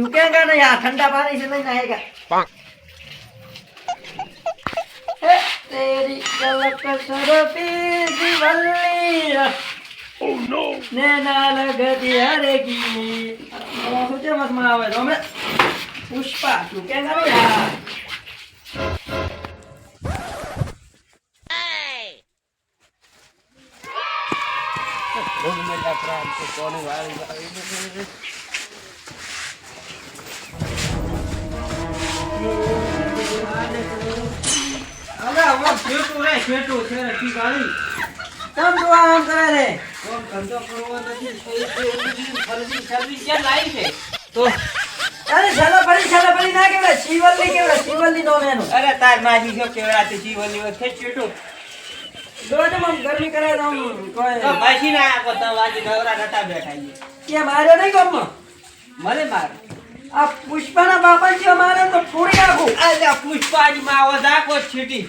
झुकेगा नहीं यार ठंडा पानी से नहीं नहाएगा। तेरी झलक सरपी दिवल्ली Oh no! नैना लगती हरेगी सोचे मत में आवे तो मैं पुष्पा झुकेगा नहीं यार અરે છેટું રે ના કેવડે શિવલ્લી તો કોઈ આ પુષ્પાના બાપા છે મારે છીટી.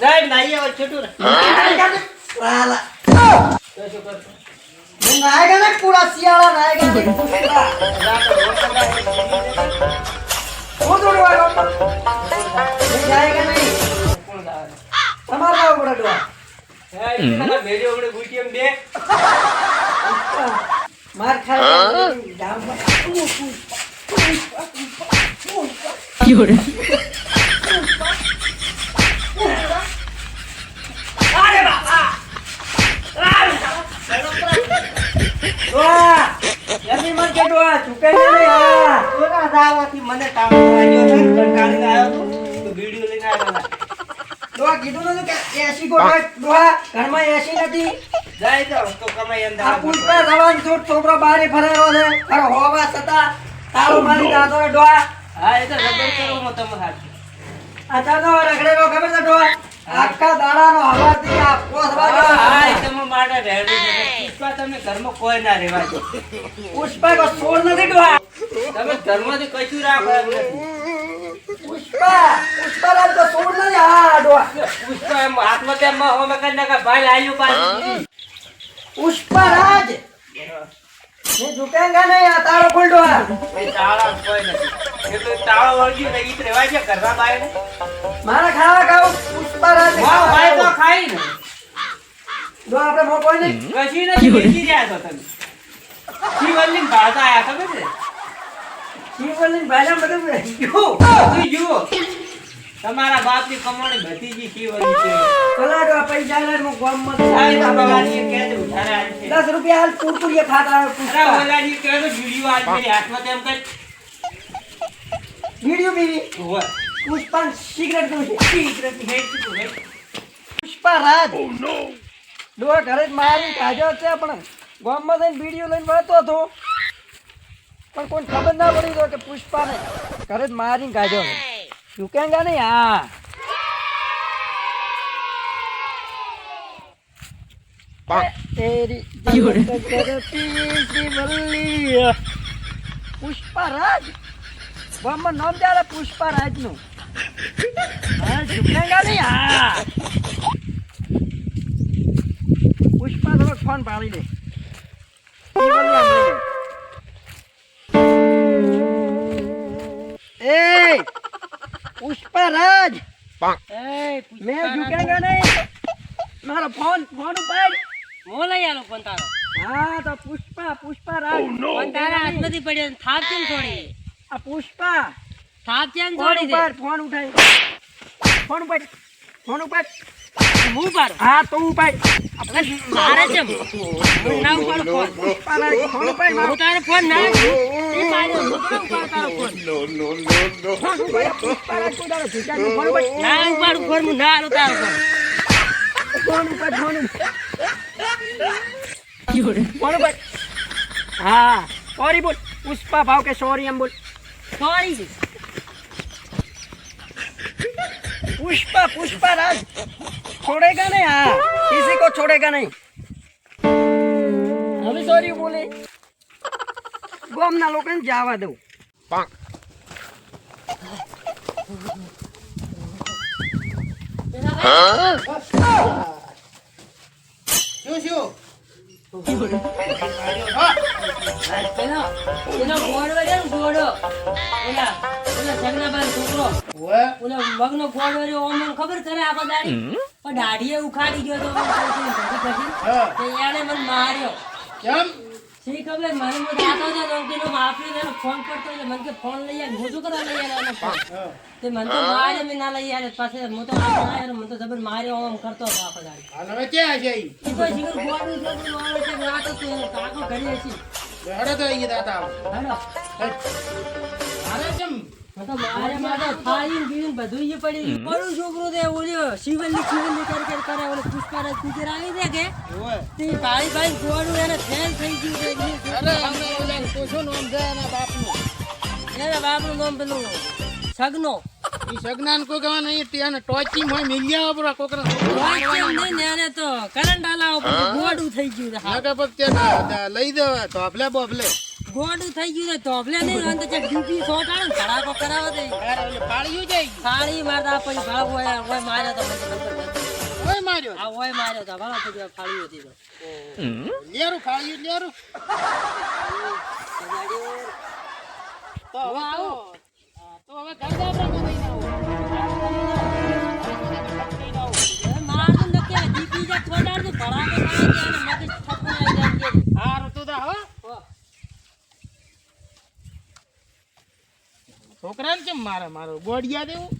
જાય નાઈ આવો છોટું સાલા તો શું કરતો નાય ગાલી પૂરા શિયાળા નાય ગાલી પુષ્પા જા હું થોડું વાળો નહીં નહીં. તમારે આવું પડે બે. માર ખાય જલ્દી મત કે ડોહા ચૂકે નહીં આ દાવાથી મને કામ આવ્યો છે કંટાળીને આવ્યો તો તો વિડિયો લઈને આવ્યો ડોહા કીધું નતું કે એસી ગોઠવાય ડોહા ઘરમાં એસી નથી. જાય તો તો કમાઈ અંદર આ પુલ પર રવાન છોડ છોકરો બારે ફરેલો છે. અરે હોવા છતાં તાળું મારી દાદો ડોહા હા એ તો રબર કરો મો તમે હાથ. આ ચાલો રખડેલો ખબર છે ડોહા આખા દાડાનો હવાથી આ પોસ. હા રેડી પુષ્પા તમે ઘરમાં કોઈ ના રહેવા દો. પુષ્પા કો છોડ નથી ડોહા. તમે ઘરમાંથી કશું રાખો એમ પુષ્પા પુષ્પારાજ તો છોડ નથી. હા ડોહા. પુષ્પા એમ હાથમાં માં હોમે કરી નાખે ભાઈ લાલ્યું પાછી. પુષ્પારાજ હું ઝુકેંગા નહીં આ તારો ખુલડો આ. ભાઈ તાળા કોઈ નથી. એ તો તાળો વળગી ને ઈ રેવા છે કરવા બાય મારા ખાવા ખાવ પુષ્પા રાતે વાહ ભાઈ તો ખાઈ ને. જો આપણે મો કોઈ નહીં. કશી નથી બેસી જાય છો તમે. શિવલિંગ ભાષા આયા ખબર છે શિવલિંગ ભાષા મતલબ યુ. તું યુ. તમારા બાપની કમાણી ભતીજી થી વળી છે. કલાક આ પૈસા લઈને હું ગામમાં જાય ભગવાનની કે દે ઉધારે આલ 10 રૂપિયા હાલ કુરકુરિયા ખાતા પૂછતા. અરે ઓલાની કે તો જીડીઓ આલ મેરી હાથમાં તેમ કઈ જીડીઓ બીવી ઓવા. પુષ્પા સિગરેટ દઉં છે. સિગરેટ પુષ્પા રાજ. ઓ નો ડોર ઘરે જ મારી કાજો છે પણ ગોમમાં જઈને વિડિયો લઈને વળતો હતો. પણ કોણ ખબર ના પડી તો કે પુષ્પાને ઘરે જ મારી કાજો નહીં હા તેરી જગત કરતી પુષ્પા રાજ ગામમાં નામ ત્યારે પુષ્પરાજ હા પુષ્પા તમે ફોન પાડી દે. પુષ્પા રાજ એ મેં ઝુકેંગા નહીં. મારો ફોન ફોન ઉપર. મો લઈ આલો ફોન તારો? હા તો પુષ્પા પુષ્પા રાજ ફોન તારા હાથમાંથી પડ્યો થાક કેમ છોડી આ પુષ્પા. થાક કેમ ફોન છોડી દે ફોન ઉઠાય. ફોન ઉપર ફોન ઉપાડ હા તું મારે છે હા સોરી બોલ. પુષ્પા ભાવ કે સોરી એમ બોલ. સોરી પુષ્પા પુષ્પા રાજ. छोड़ेगा नहीं हाँ किसी को छोड़ेगा नहीं હવે સોરી બોલે ગામના લોકોને જવા દઉં શું શું પેલો પેલો ગોળો છે ને ગોળો ઓલા ઓલા જગનાબાઈ છોકરો. ઓલો મગનો ગોળો રહ્યો ઓમ ખબર કરે આખો દાડી? પણ દાઢીએ ઉખાડી ગયો તો તો મને માર્યો. કેમ? શી ખબર? જાતો હતો માફી ફોન કરતો એટલે મને કે ફોન લઈ આવ મોટું કરવા લઈ આવ્યો ફોન તે મને તો માર્યો મેં ના લઈ આવ્યો પાસે હું તો આખો મને તો જબર માર્યો આમ કરતો હતો આખો દાડી. અને હવે ક્યાં છે ઈ? ઈ તો શીખર ગોળું છે પેલું આવે રાતો તો કાકો ઘરે છે હેડો તો ઈ દાતા આવો. હાલો કેમ મારે મારે થાળી બીવીને બધું ઈ પડી પડું છોકરો તે ઓલ્યો શિવલ્લી શિવલ્લી કરી કરી કરે. ઓલો પુષ્પારાજ આવી છે કે? તે ભાઈ ભાઈ ગોળું એને ફેલ થઈ ગયું છે. અરે અમે ઓલા કોશું નામ છે એના બાપનું? એના બાપનું નામ પેલું સગનો. ઈ સગનાન કોઈ કહેવા નહીં ત્યાં ટોચી મોય મિલ્યા ઉપર કોકરા વાંચ નહીં ને એને તો કરંટ આલા પછી ગોળું થઈ ગયું હા. નાકા પગ ત્યાં લઈ દેવા તો આપલે બોફલે. ગોળું થઈ ગયું છે. ધોબલે નહીં અંત છે ડ્યુટી શોટ આવે ને ધડાકો કરાવે ઓલે પાડ્યું જાય થાળી મારતા પછી ભાવ હોય હોય માર્યો તો મને ખબર ઓય માર્યો? આ હોય માર્યો તો ભાવ પછી ફાળી હતી તો. લેરું ફાળ્યું લેરું તો હવે તો તો હવે ઘર આવો. હવે મારતું દીપી જે થોડાડ તો છે અને મગજ આવી જાય છે. હારું તું તો હો હો. છોકરાને કેમ મારે? મારો ગોડિયા દેવું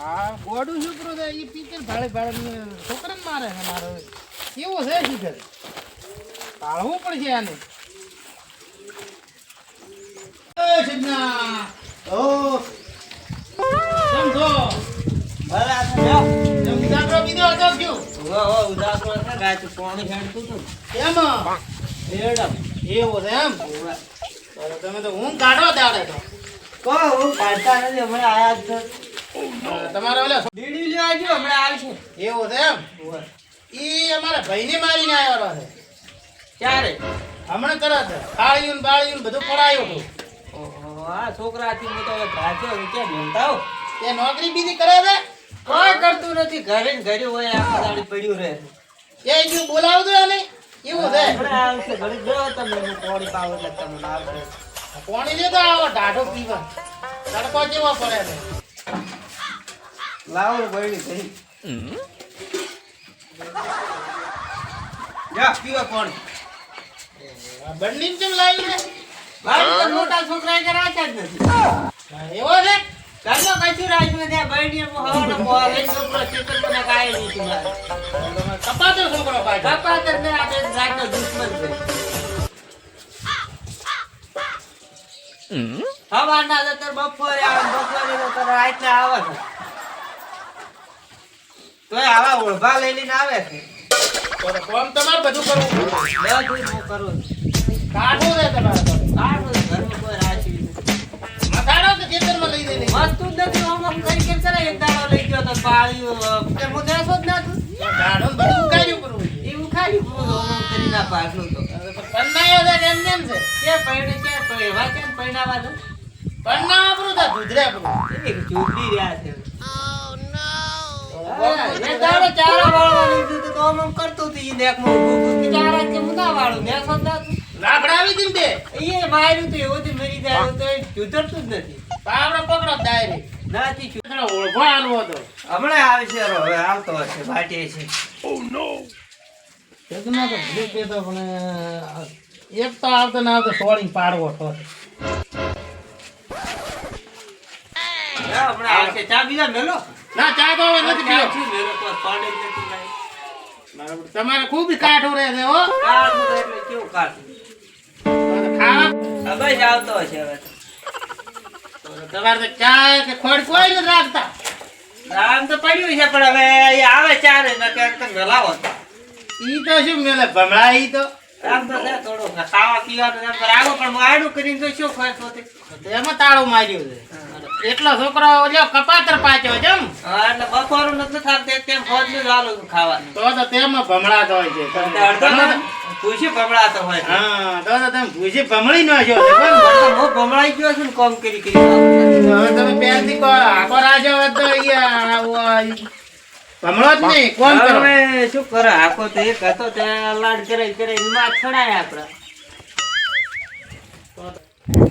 આ ગોડું શું કરું એ પિક્ચર ભાડે ભાડે છોકરાને મારે છે મારો કેવો છે શીખર પાળવું પડશે આને. એમ એમ એવું છે એમ. અરે તમે તો ઊંઘ કાઢો દાડે તો. હા, તમારે ઓલા એવું છે એમ? ઈ અમારા ભાઈને મારીને આવ્યો છે. હમણાં કરે છે. થાળીયું ને બાળીયું ને બધું પડાયું હતું. છોકરાથી હું તો હવે ભાગ્યો હું ક્યાં ભણતા હોઉં? તે નોકરી બીજી કરે છે? કોઈ કરતું નથી. ઘરે ને ઘરે હોય દાડી પડ્યું રહે. એ જો બોલાવતું એને. એવું છે? આવશે. ઘડી ગયો તમે હું પોણી પાવ એટલે તમને આવશે. પાણી લેતો આવો ઢાઢો પીવા. તડકો કેવો પડે છે. લાવો બળી કરી જા પીવા પાણી. આ બંડીને કેમ લાવી છે? મોટા છોકરા કે જ નથી. એવો છે? ઘરમાં કશું રાખ્યું નથી આ હું હવાનો મોહ લઈને છોકરો ચેતન મને કાંઈ નહીં તું કપાતો છોકરો પાછો. કપાત જ નહીં, આ દુશ્મન છે. સવારના જતા બપોરે આવે બપોરે જતા રાત્રે આવે છે તોય આવા ઓળભા લઈ લઈને આવે છે. કોમ તમારે બધું કરવું બધું હું કરું છું. કાઢવું તમારે. કાઢું ઘરમાં કોઈ નથી. કે ખેતરમાં લઈ દે વસ્તુ જ નથી આમ આમ કરી કેમ કરે એક દાડો લઈ ગયો તો પાળ્યું કે હું જ બધું એવું ખાલી પૂરું આમ આમ કરી ના પાછું તો. પન્નાયો છે કે એમને છે? કે પૈણે કે પૈવા કેમ પૈણાવા તો પન્ના આપણું છે દૂધરે આપણું એ ચૂંટણી રહ્યા છે? હા, એ દાડો ચારા વાળવા લીધું તો આમ આમ કરતું હતું ઈ નેકમાં ઊભું ઊભું ચારા કે હું વાળું? નેક જ ના હતું. લાકડાવી દીધી ને બે એ માર્યું તો એવું થી મરી જાય તો એ જ નથી. પાવડો પકડો ડાયરેક્ટ નથી ચૂ- પેલો ઓળખો આલવો હતો. હમણાં આવે છે હવે આવતો હશે ભાટીએ છે. ખેતમાં તો ભૂલ પેતો પણ એક તો આવતો ના આવતો સોળી પાડવો આવશે ચા બીજા મેલો? ના ચા તો હવે નથી પીવો તો. બરાબર. તમારે ખૂબ કાઠું રહે છે હો. કાઢું એટલે કેવું કાઠું? ખાવા હવે જ આવતો હશે હવે તો. તો ચા ખોડ કોઈ નથી રાખતા આમ તો પડ્યું છે, પણ હવે આવે ચારે ન ક્યાંક તો મેલાવો. ઈ તો શું મેલે ભમળા ઈ તો એમ તાળું માર્યું છે. એટલો છોકરો કપાતર પાચ્યો એટલે નથી તેમ ફોજનું જ આલું ખાવાનું. તો તો તેમાં ભમણાતો હોય છે. ભૂસી ભમણાતો હોય હા તો તો તમે ભૂસી ભમણી નો છો. હું ભમળાઈ ગયો છું ને કોમ કરી કરી. તમે પહેલથી આખો રાજો હોત અહીંયા શું કરો? આખો તો એક હતો લાડ કરે કરે માં છડાય આપણે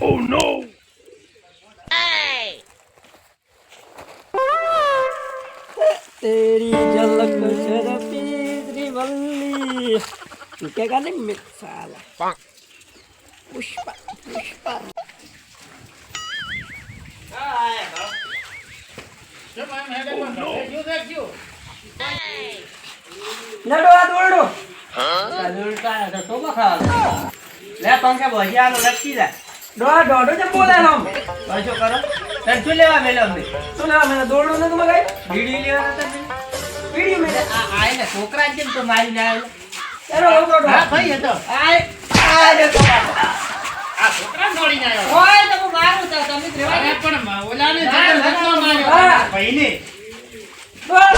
ઓ નો તેરી ઝલક શરપી ત્રિવલ્લી કે ગાને મિસાલા પા પુષ્પા પુષ્પા આ આયા નો શું? લડો આ દોડો ઉલટા તો તો ખાવા લે પંખે ભજીયાનો લટકી જાય. દોડ દોડો જે બોલે હમ બસો શું કરો. તને શું લેવા મેલો અમને તું લેવા મેલો દોડો ને તમે મગાઈ બીડી લેવા નતા બીડી મે આ આઈને છોકરા જેમ તો મારી જાય એરો લોકો દોડો હા ભાઈ હતો તો. આય આ દે આ છોકરા દોડીને આવ્યો ઓય તો મારું તો તમે દો. પણ ઓલાને ના, ના, ના, માર્યો. ભાઈને. દોડ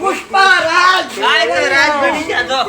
પુષ્પા રાજ. રાજ બની જા.